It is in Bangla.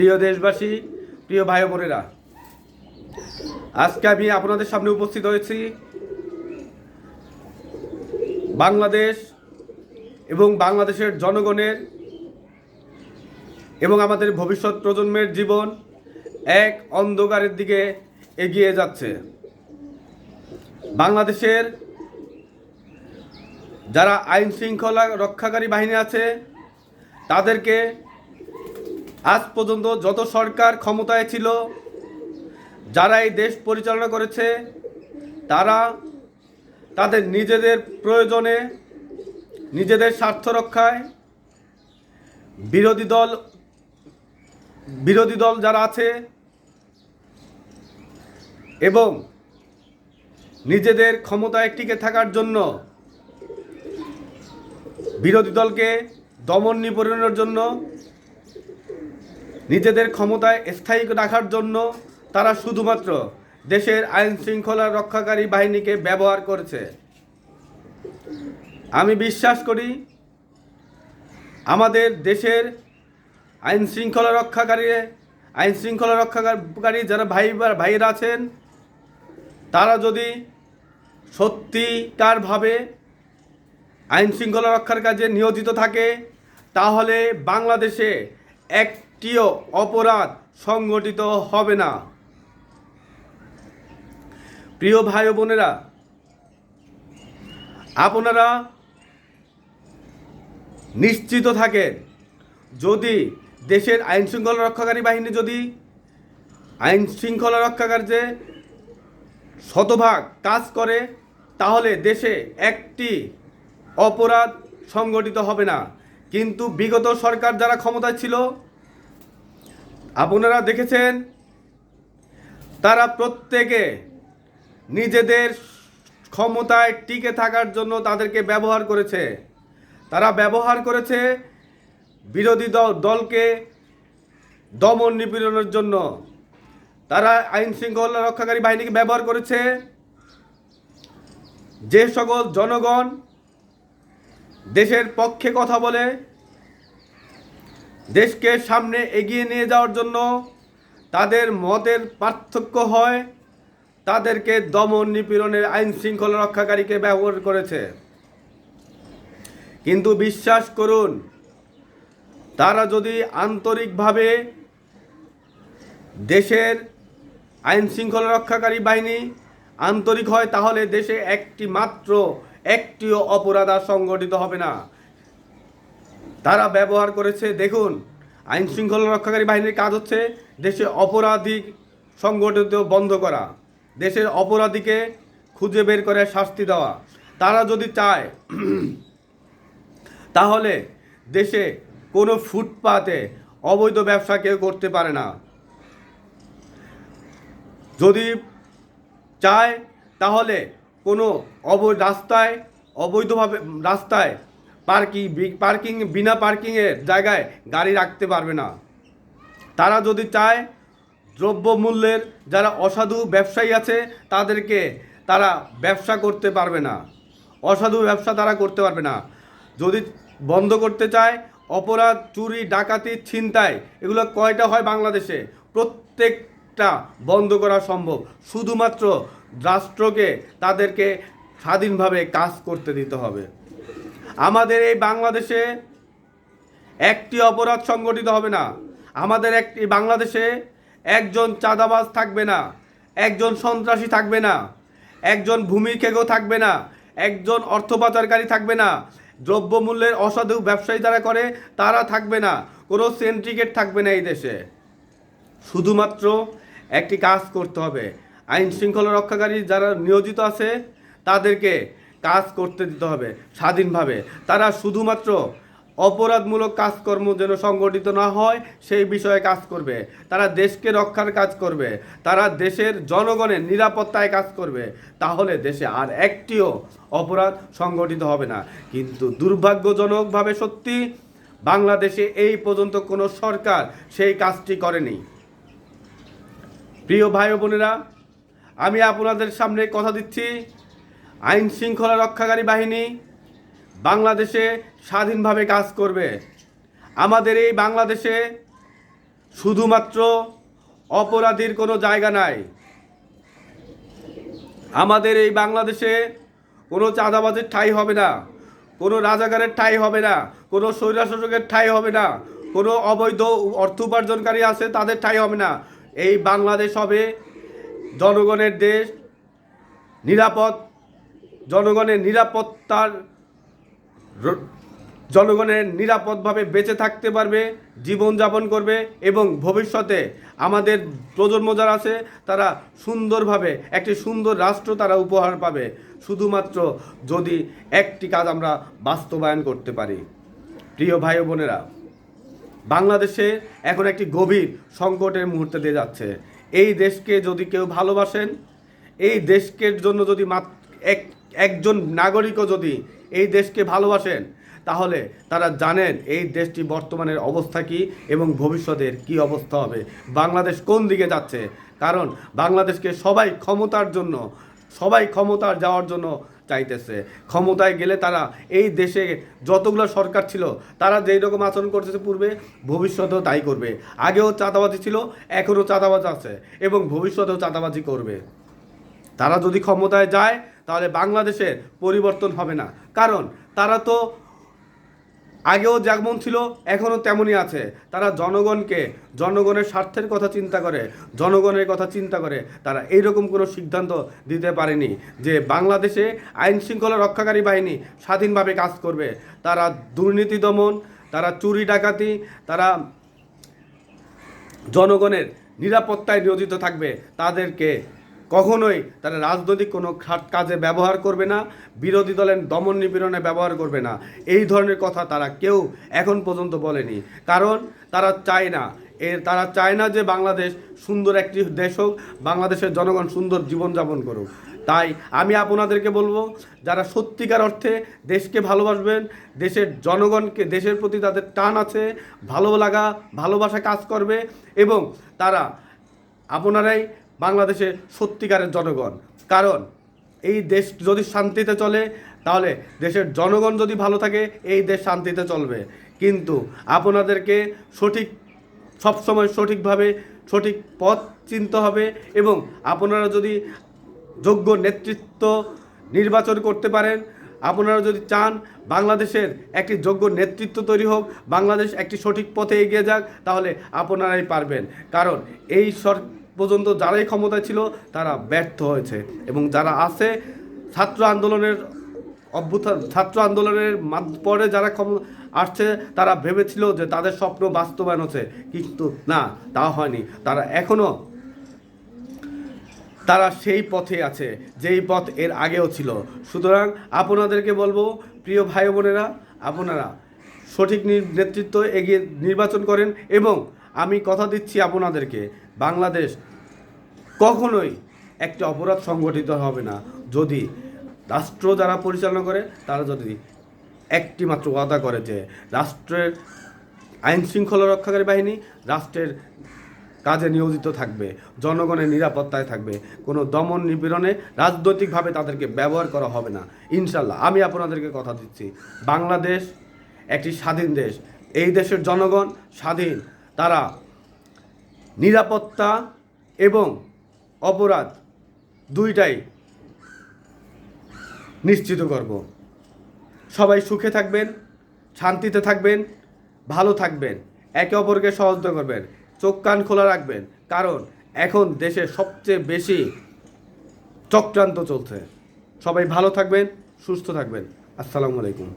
প্রিয় দেশবাসী, প্রিয় ভাই বোনেরা, আজকে আমি আপনাদের সামনে উপস্থিত হয়েছি বাংলাদেশ এবং বাংলাদেশের জনগণের এবং আমাদের ভবিষ্যৎ প্রজন্মের জীবন এক অন্ধকারের দিকে এগিয়ে যাচ্ছে। বাংলাদেশের যারা আইন শৃঙ্খলা রক্ষাকারী বাহিনী আছে, তাদেরকে আজ পর্যন্ত যত সরকার ক্ষমতায় ছিল, যারা এই দেশ পরিচালনা করেছে, তারা তাদের নিজেদের প্রয়োজনে, নিজেদের স্বার্থ রক্ষায় বিরোধী দল বিরোধী দল যারা আছে এবং নিজেদের ক্ষমতায় টিকে থাকার জন্য বিরোধী দলকে দমন নিপরণের জন্য নিজেদের ক্ষমতায় স্থায়ী রাখার জন্য তারা শুধুমাত্র দেশের আইন শৃঙ্খলা রক্ষাকারী বাহিনীকে ব্যবহার করেছে। আমি বিশ্বাস করি আমাদের দেশের আইন শৃঙ্খলা রক্ষাকারী, আইন শৃঙ্খলা রক্ষাকারী যারা ভাই ভাইয়েরা আছেন, তারা যদি সত্যিকারভাবে আইন শৃঙ্খলা রক্ষার কাজে নিয়োজিত থাকে, তাহলে বাংলাদেশে একটিও অপরাধ সংগঠিত হবে না। প্রিয় ভাই বোনেরা, আপনারা নিশ্চিত থাকেন, যদি দেশের আইন শৃঙ্খলা রক্ষাকারী বাহিনী যদি আইন শৃঙ্খলা রক্ষাকার যে শতভাগ কাজ করে, তাহলে দেশে একটি অপরাধ সংগঠিত হবে না। কিন্তু বিগত সরকার যারা ক্ষমতায় ছিল আপনারা দেখেছেন? তারা প্রত্যেকে নিজেদের ক্ষমতায় টিকে থাকার জন্য তাদেরকে ব্যবহার করেছে। তারা ব্যবহার করেছে বিরোধী দল দলকে দমন নিপীড়নের জন্য। তারা আইন শৃঙ্খলা রক্ষাকারী বাহিনীকে ব্যবহার করেছে। যে সকল জনগণ দেশের পক্ষে কথা বলে দেশকে সামনে এগিয়ে নিয়ে যাওয়ার জন্য তাদের মতের পার্থক্য হয়, তাদেরকে দমন নিপীড়নের আইন শৃঙ্খলা রক্ষাকারীকে ব্যবহার করেছে। কিন্তু বিশ্বাস করুন, তারা যদি আন্তরিকভাবে দেশের আইন শৃঙ্খলা রক্ষাকারী বাহিনী আন্তরিক হয়, তাহলে দেশে একটি মাত্র একটিও অপরাধ সংগঠিত হবে না। তারা ব্যবহার করেছে, দেখুন, আইন শৃঙ্খলা রক্ষাকারী বাহিনীর কাজ হচ্ছে দেশে অপরাধী সংগঠিত বন্ধ করা, দেশের অপরাধীকে খুঁজে বের করে শাস্তি দেওয়া। তারা যদি চায়, তাহলে দেশে কোনো ফুটপাতে অবৈধ ব্যবসা কেউ করতে পারে না। যদি চায়, তাহলে কোনো অব রাস্তায়, অবৈধভাবে রাস্তায় পার্কিং পার্কিং, বিনা পার্কিংয়ের জায়গায় গাড়ি রাখতে পারবে না। তারা যদি চায় দ্রব্যমূল্যের যারা অসাধু ব্যবসায়ী আছে, তাদেরকে তারা ব্যবসা করতে পারবে না। অসাধু ব্যবসা তারা করতে পারবে না। যদি বন্ধ করতে চায়, অপরাধ, চুরি, ডাকাতি, ছিনতাই, এগুলো কয়টা হয় বাংলাদেশে? প্রত্যেকটা বন্ধ করা সম্ভব। শুধুমাত্র রাষ্ট্রকে তাদেরকে স্বাধীনভাবে কাজ করতে দিতে হবে। আমাদের এই বাংলাদেশে একটি অপরাধ সংগঠিত হবে না। আমাদের একটি বাংলাদেশে একজন চাঁদাবাজ থাকবে না, একজন সন্ত্রাসী থাকবে না, একজন ভূমিক্ষেকও থাকবে না, একজন অর্থ পাচারকারী থাকবে না, দ্রব্যমূল্যের অসাধু ব্যবসায়ী যারা করে, তারা থাকবে না, কোনো সেন্ট্রিকেট থাকবে না এই দেশে। শুধুমাত্র একটি কাজ করতে হবে। আইন শৃঙ্খলা রক্ষাকারী যারা নিয়োজিত আছে, তাদেরকে কাজ করতে দিতে হবে, স্বাধীনভাবে। তারা শুধুমাত্র অপরাধমূলক কাজকর্ম যেন সংগঠিত না হয়, সেই বিষয়ে কাজ করবে। তারা দেশকে রক্ষার কাজ করবে। তারা দেশের জনগণের নিরাপত্তায় কাজ করবে। তাহলে দেশে আর একটিও অপরাধ সংগঠিত হবে না। কিন্তু দুর্ভাগ্যজনকভাবে সত্যি, বাংলাদেশে এই পর্যন্ত কোনো সরকার সেই কাজটি করেনি। প্রিয় ভাই বোনেরা, আমি আপনাদের সামনে কথা দিচ্ছি আইন শৃঙ্খলা রক্ষাকারী বাহিনী বাংলাদেশে স্বাধীনভাবে কাজ করবে। আমাদের এই বাংলাদেশে শুধুমাত্র অপরাধীর কোনো জায়গা নাই। আমাদের এই বাংলাদেশে কোনো চাঁদাবাজের ঠাঁই হবে না, কোনো রাজাকারের ঠাঁই হবে না, কোনো স্বৈরাশাসকের ঠাঁই হবে না, কোনো অবৈধ অর্থ উপার্জনকারী আছে তাদের ঠাঁই হবে না। এই বাংলাদেশ হবে জনগণের দেশ, নিরাপদ জনগণের নিরাপত্তার জনগণের নিরাপদভাবে বেঁচে থাকতে পারবে, জীবনযাপন করবে এবং ভবিষ্যতে আমাদের প্রজন্ম যারা আছে, তারা সুন্দরভাবে, একটি সুন্দর রাষ্ট্র তারা উপহার পাবে। শুধুমাত্র যদি একটি কাজ আমরা বাস্তবায়ন করতে পারি। প্রিয় ভাই বোনেরা, বাংলাদেশে এখন একটি গভীর সংকটের মুহূর্তে দিয়ে যাচ্ছে। এই দেশকে যদি কেউ ভালোবাসেন, এই দেশকে জন্য যদি মাত- এক একজন নাগরিকও যদি এই দেশকে ভালোবাসেন, তাহলে তারা জানেন এই দেশটি বর্তমানের অবস্থা কি এবং ভবিষ্যতের কি অবস্থা হবে। বাংলাদেশ কোন দিকে যাচ্ছে? কারণ বাংলাদেশকে সবাই ক্ষমতার জন্য, সবাই ক্ষমতার যাওয়ার জন্য চাইতেছে। ক্ষমতায় গেলে তারা এই দেশে যতগুলো সরকার ছিল, তারা যেই রকম আচরণ করতেছে পূর্বে, ভবিষ্যতেও তাই করবে। আগেও চাঁদাবাজি ছিল, এখনও চাঁদাবাজ আছে এবং ভবিষ্যতেও চাঁদাবাজি করবে। তারা যদি ক্ষমতায় যায় তাহলে বাংলাদেশের পরিবর্তন হবে না। কারণ তারা তো আগেও যেমন ছিল, এখনও তেমনই আছে। তারা জনগণকে, জনগণের স্বার্থের কথা চিন্তা করে, জনগণের কথা চিন্তা করে, তারা এইরকম কোনো সিদ্ধান্ত দিতে পারেনি যে বাংলাদেশে আইন শৃঙ্খলা রক্ষাকারী বাহিনী স্বাধীনভাবে কাজ করবে। তারা দুর্নীতি দমন, তারা চুরি ডাকাতি, তারা জনগণের নিরাপত্তায় নিয়োজিত থাকবে। তাদেরকে কখনোই তারা রাজনৈতিক কোনো খাট কাজে ব্যবহার করবে না, বিরোধী দলের দমন নিপীড়নে ব্যবহার করবে না। এই ধরনের কথা তারা কেউ এখন পর্যন্ত বলেনি। কারণ তারা চায় না। এর তারা চায় না যে বাংলাদেশ সুন্দর একটি দেশ হোক, বাংলাদেশের জনগণ সুন্দর জীবনযাপন করুক। তাই আমি আপনাদেরকে বলব, যারা সত্যিকার অর্থে দেশকে ভালোবাসবেন, দেশের জনগণকে, দেশের প্রতি তাদের টান আছে, ভালো লাগা, ভালোবাসা কাজ করবে এবং তারা, আপনারাই বাংলাদেশে সত্যিকারের জনগণ। কারণ এই দেশ যদি শান্তিতে চলে, তাহলে দেশের জনগণ যদি ভালো থাকে, এই দেশ শান্তিতে চলবে। কিন্তু আপনাদেরকে সঠিক, সবসময় সঠিকভাবে সঠিক পথ চিনতে হবে এবং আপনারা যদি যোগ্য নেতৃত্ব নির্বাচন করতে পারেন, আপনারা যদি চান বাংলাদেশের একটি যোগ্য নেতৃত্ব তৈরি হোক, বাংলাদেশ একটি সঠিক পথে এগিয়ে যাক, তাহলে আপনারাই পারবেন। কারণ এই সর পর্যন্ত যারাই ক্ষমতায় ছিল, তারা ব্যর্থ হয়েছে। এবং যারা আছে, ছাত্র আন্দোলনের অভ্যুত্থান, ছাত্র আন্দোলনের পরে যারা ক্ষম, আসছে, তারা ভেবেছিল যে তাদের স্বপ্ন বাস্তবায়ন হচ্ছে। কিন্তু না, তা হয়নি। তারা এখনও তারা সেই পথে আছে, যেই পথ এর আগেও ছিল। সুতরাং আপনাদেরকে বলব, প্রিয় ভাই বোনেরা, আপনারা সঠিক নেতৃত্ব এগিয়ে নির্বাচন করেন এবং আমি কথা দিচ্ছি আপনাদেরকে। বাংলাদেশ কখনোই একটি অপরাধ সংগঠিত হবে না। যদি রাষ্ট্র যারা পরিচালনা করে, তারা যদি একটি মাত্র ওয়াদা করে যে রাষ্ট্রের আইন শৃঙ্খলা রক্ষাকারী বাহিনী রাষ্ট্রের কাজে নিয়োজিত থাকবে, জনগণের নিরাপত্তায় থাকবে, কোনো দমন নিপীড়নে রাজনৈতিকভাবে তাদেরকে ব্যবহার করা হবে না। ইনশাল্লাহ আমি আপনাদেরকে কথা দিচ্ছি, বাংলাদেশ একটি স্বাধীন দেশ। এই দেশের জনগণ স্বাধীন, তারা নিরাপত্তা এবং অপরাধ দুইটাই নিশ্চিত করব। সবাই সুখে থাকবেন, শান্তিতে থাকবেন, ভালো থাকবেন, একে অপরকে সহযোগিতা করবেন, চোখ কান খোলা রাখবেন, কারণ এখন দেশে সবচেয়ে বেশি চক্রান্ত চলছে। সবাই ভালো থাকবেন, সুস্থ থাকবেন। আসসালামু আলাইকুম।